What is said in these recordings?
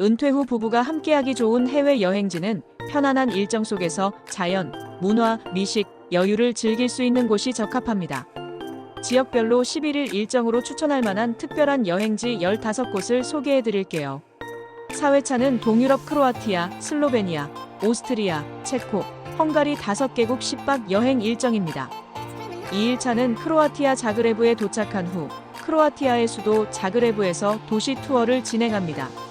은퇴 후 부부가 함께하기 좋은 해외 여행지는 편안한 일정 속에서 자연, 문화, 미식, 여유를 즐길 수 있는 곳이 적합합니다. 지역별로 11일 일정으로 추천할 만한 특별한 여행지 15곳을 소개해 드릴게요. 4회차는 동유럽 크로아티아, 슬로베니아, 오스트리아, 체코, 헝가리 5개국 10박 여행 일정입니다. 2일차는 크로아티아 자그레브에 도착한 후 크로아티아의 수도 자그레브에서 도시 투어를 진행합니다.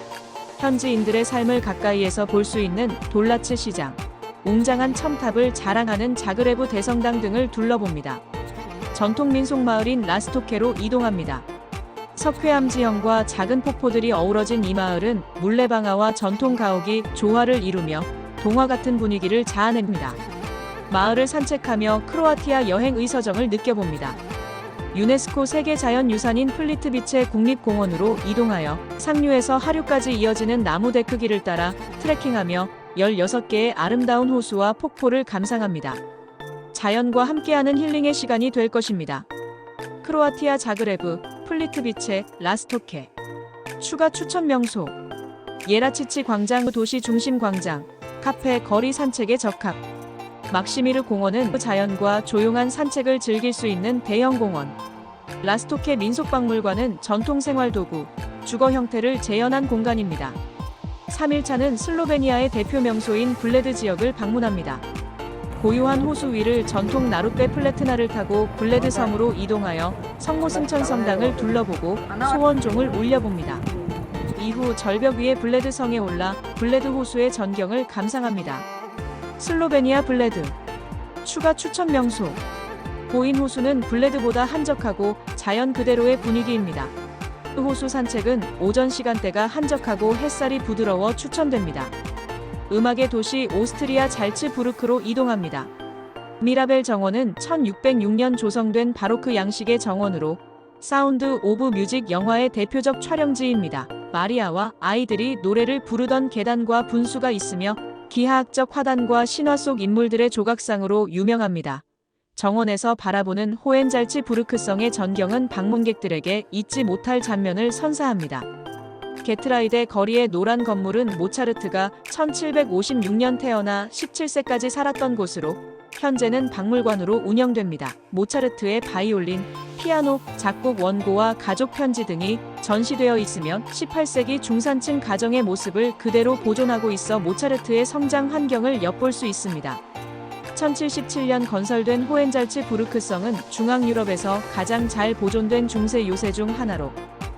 현지인들의 삶을 가까이에서 볼 수 있는 돌라츠 시장, 웅장한 첨탑을 자랑하는 자그레브 대성당 등을 둘러봅니다. 전통 민속 마을인 라스토케로 이동합니다. 석회암 지형과 작은 폭포들이 어우러진 이 마을은 물레방아와 전통 가옥이 조화를 이루며 동화 같은 분위기를 자아냅니다. 마을을 산책하며 크로아티아 여행 의서정을 느껴봅니다. 유네스코 세계자연유산인 플리트비체 국립공원으로 이동하여 상류에서 하류까지 이어지는 나무 데크길을 따라 트레킹하며 16개의 아름다운 호수와 폭포를 감상합니다. 자연과 함께하는 힐링의 시간이 될 것입니다. 크로아티아 자그레브, 플리트비체, 라스토케. 추가 추천 명소. 예라치치 광장 도시 중심 광장, 카페 거리 산책에 적합. 막시미르 공원은 자연과 조용한 산책을 즐길 수 있는 대형 공원. 라스토케 민속박물관은 전통 생활 도구, 주거 형태를 재현한 공간입니다. 3일차는 슬로베니아의 대표 명소인 블레드 지역을 방문합니다. 고요한 호수 위를 전통 나룻배 플레트나를 타고 블레드 섬으로 이동하여 성모승천 성당을 둘러보고 소원종을 울려봅니다. 이후 절벽 위의 블레드 성에 올라 블레드 호수의 전경을 감상합니다. 슬로베니아 블레드 추가 추천 명소 보인 호수는 블레드보다 한적하고 자연 그대로의 분위기입니다. 호수 산책은 오전 시간대가 한적하고 햇살이 부드러워 추천됩니다. 음악의 도시 오스트리아 잘츠부르크로 이동합니다. 미라벨 정원은 1606년 조성된 바로크 양식의 정원으로 사운드 오브 뮤직 영화의 대표적 촬영지입니다. 마리아와 아이들이 노래를 부르던 계단과 분수가 있으며 기하학적 화단과 신화 속 인물들의 조각상으로 유명합니다. 정원에서 바라보는 호엔잘츠 부르크성의 전경은 방문객들에게 잊지 못할 장면을 선사합니다. 게트라이데 거리의 노란 건물은 모차르트가 1756년 태어나 17세까지 살았던 곳으로 현재는 박물관으로 운영됩니다. 모차르트의 바이올린, 피아노, 작곡 원고와 가족 편지 등이 전시되어 있으며 18세기 중산층 가정의 모습을 그대로 보존하고 있어 모차르트의 성장 환경을 엿볼 수 있습니다. 1077년 건설된 호엔잘츠 부르크성은 중앙 유럽에서 가장 잘 보존된 중세 요새 중 하나로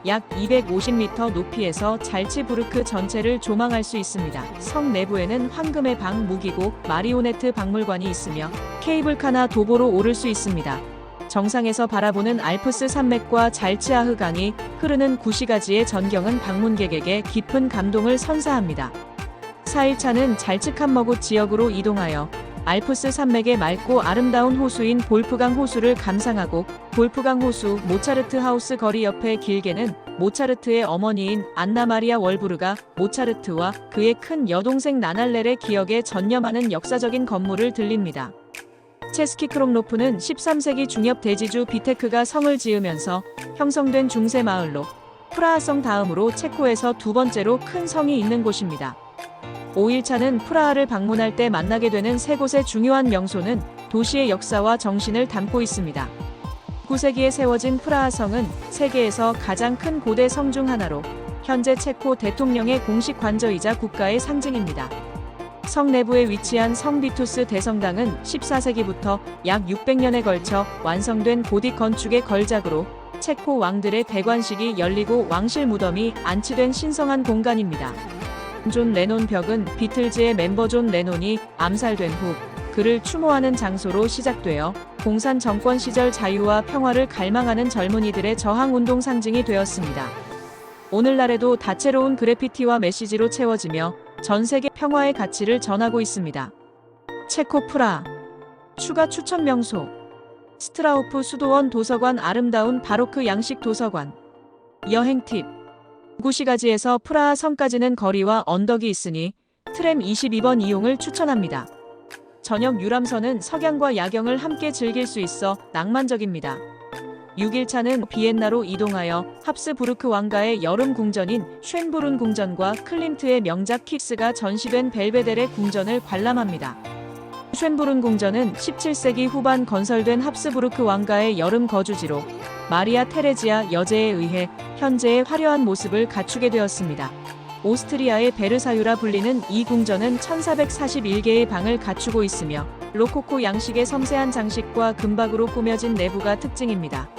약 250m 높이에서 잘츠부르크 전체를 조망할 수 있습니다. 성 내부에는 황금의 방 무기고 마리오네트 박물관이 있으며 케이블카나 도보로 오를 수 있습니다. 정상에서 바라보는 알프스 산맥과 잘츠아흐 강이 흐르는 구시가지의 전경은 방문객에게 깊은 감동을 선사합니다. 4일차는 잘츠칸머굿 지역으로 이동하여 알프스 산맥의 맑고 아름다운 호수인 볼프강 호수를 감상하고 볼프강 호수 모차르트 하우스 거리 옆에 길게는 모차르트의 어머니인 안나 마리아 월부르가 모차르트와 그의 큰 여동생 나날렐의 기억에 전념하는 역사적인 건물을 들립니다. 체스키 크롬로프는 13세기 중엽 대지주 비테크가 성을 지으면서 형성된 중세 마을로 프라하성 다음으로 체코에서 두 번째로 큰 성이 있는 곳입니다. 5일차는 프라하를 방문할 때 만나게 되는 세 곳의 중요한 명소는 도시의 역사와 정신을 담고 있습니다. 9세기에 세워진 프라하 성은 세계에서 가장 큰 고대 성 중 하나로 현재 체코 대통령의 공식 관저이자 국가의 상징입니다. 성 내부에 위치한 성 비투스 대성당은 14세기부터 약 600년에 걸쳐 완성된 고딕 건축의 걸작으로 체코 왕들의 대관식이 열리고 왕실 무덤이 안치된 신성한 공간입니다. 존 레논 벽은 비틀즈의 멤버 존 레논이 암살된 후 그를 추모하는 장소로 시작되어 공산 정권 시절 자유와 평화를 갈망하는 젊은이들의 저항 운동 상징이 되었습니다. 오늘날에도 다채로운 그래피티와 메시지로 채워지며 전 세계 평화의 가치를 전하고 있습니다. 체코 프라 추가 추천 명소 스트라우프 수도원 도서관 아름다운 바로크 양식 도서관 여행 팁 구시가지에서 프라하 성까지는 거리와 언덕이 있으니 트램 22번 이용을 추천합니다. 저녁 유람선은 석양과 야경을 함께 즐길 수 있어 낭만적입니다. 6일차는 비엔나로 이동하여 합스부르크 왕가의 여름 궁전인 쉔부른 궁전과 클림트의 명작 킥스가 전시된 벨베데레 궁전을 관람합니다. 쉔부른 궁전은 17세기 후반 건설된 합스부르크 왕가의 여름 거주지로 마리아 테레지아 여제에 의해 현재의 화려한 모습을 갖추게 되었습니다. 오스트리아의 베르사유라 불리는 이 궁전은 1441개의 방을 갖추고 있으며 로코코 양식의 섬세한 장식과 금박으로 꾸며진 내부가 특징입니다.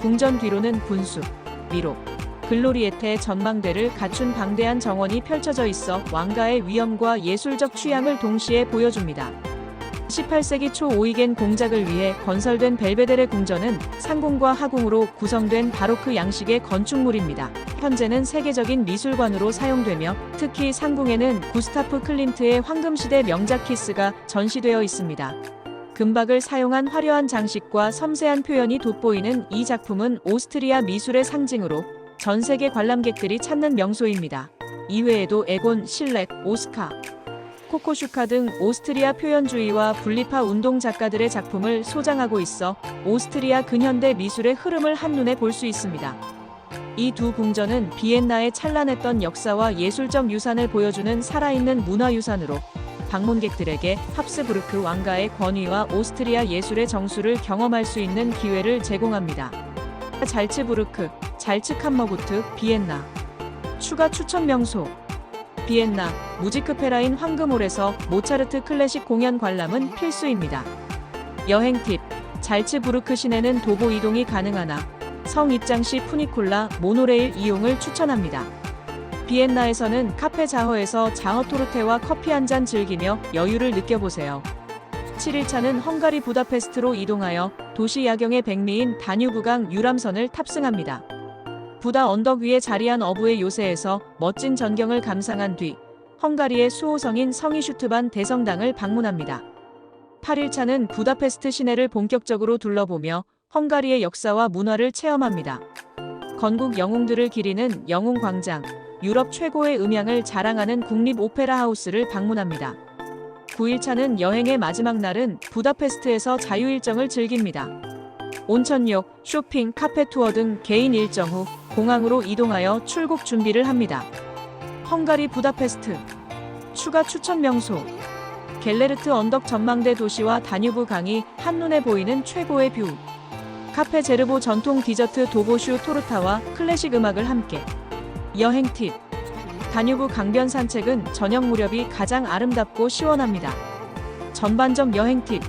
궁전 뒤로는 분수, 미로, 글로리에테 전망대를 갖춘 방대한 정원이 펼쳐져 있어 왕가의 위엄과 예술적 취향을 동시에 보여줍니다. 18세기 초 오이겐 공작을 위해 건설된 벨베데레 궁전은 상궁과 하궁으로 구성된 바로크 양식의 건축물입니다. 현재는 세계적인 미술관으로 사용되며 특히 상궁에는 구스타프 클림트의 황금시대 명작 키스가 전시되어 있습니다. 금박을 사용한 화려한 장식과 섬세한 표현이 돋보이는 이 작품은 오스트리아 미술의 상징으로 전 세계 관람객들이 찾는 명소입니다. 이외에도 에곤, 실렉, 오스카, 코코슈카 등 오스트리아 표현주의와 분리파 운동 작가들의 작품을 소장하고 있어 오스트리아 근현대 미술의 흐름을 한눈에 볼 수 있습니다. 이 두 궁전은 비엔나의 찬란했던 역사와 예술적 유산을 보여주는 살아있는 문화유산으로 방문객들에게 합스부르크 왕가의 권위와 오스트리아 예술의 정수를 경험할 수 있는 기회를 제공합니다. 잘츠부르크, 잘츠칸머구트, 비엔나 추가 추천 명소 비엔나 무지크페라인 황금홀에서 모차르트 클래식 공연 관람은 필수입니다. 여행 팁 잘츠부르크 시내는 도보 이동이 가능하나 성 입장 시 푸니쿨라 모노레일 이용을 추천합니다. 비엔나에서는 카페 자허에서 자허 토르테와 커피 한 잔 즐기며 여유를 느껴보세요. 7일차는 헝가리 부다페스트로 이동하여 도시 야경의 백미인 다뉴브강 유람선을 탑승합니다. 부다 언덕 위에 자리한 어부의 요새에서 멋진 전경을 감상한 뒤 헝가리의 수호성인 성이슈트반 대성당을 방문합니다. 8일차는 부다페스트 시내를 본격적으로 둘러보며 헝가리의 역사와 문화를 체험합니다. 건국 영웅들을 기리는 영웅광장, 유럽 최고의 음향을 자랑하는 국립 오페라 하우스를 방문합니다. 9일차는 여행의 마지막 날은 부다페스트에서 자유 일정을 즐깁니다. 온천욕, 쇼핑, 카페 투어 등 개인 일정 후 공항으로 이동하여 출국 준비를 합니다. 헝가리 부다페스트. 추가 추천 명소. 겔레르트 언덕 전망대 도시와 다뉴브 강이 한눈에 보이는 최고의 뷰. 카페 제르보 전통 디저트 도보슈 토르타와 클래식 음악을 함께. 여행 팁. 다뉴브 강변 산책은 저녁 무렵이 가장 아름답고 시원합니다. 전반적 여행 팁.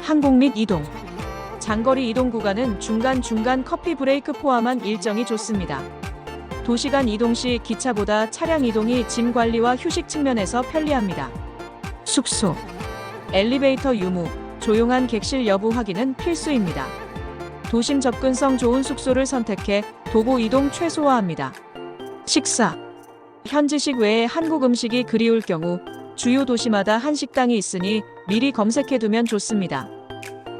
항공 및 이동 장거리 이동 구간은 중간중간 커피 브레이크 포함한 일정이 좋습니다. 도시간 이동 시 기차보다 차량 이동이 짐 관리와 휴식 측면에서 편리합니다. 숙소 엘리베이터 유무 조용한 객실 여부 확인은 필수입니다. 도심 접근성 좋은 숙소를 선택해 도보 이동 최소화합니다. 식사 현지식 외에 한국 음식이 그리울 경우 주요 도시마다 한식당이 있으니 미리 검색해두면 좋습니다.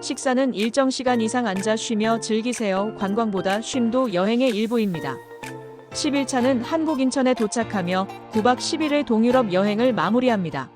식사는 일정 시간 이상 앉아 쉬며 즐기세요. 관광보다 쉼도 여행의 일부입니다. 10일차는 한국 인천에 도착하며 9박 10일의 동유럽 여행을 마무리합니다.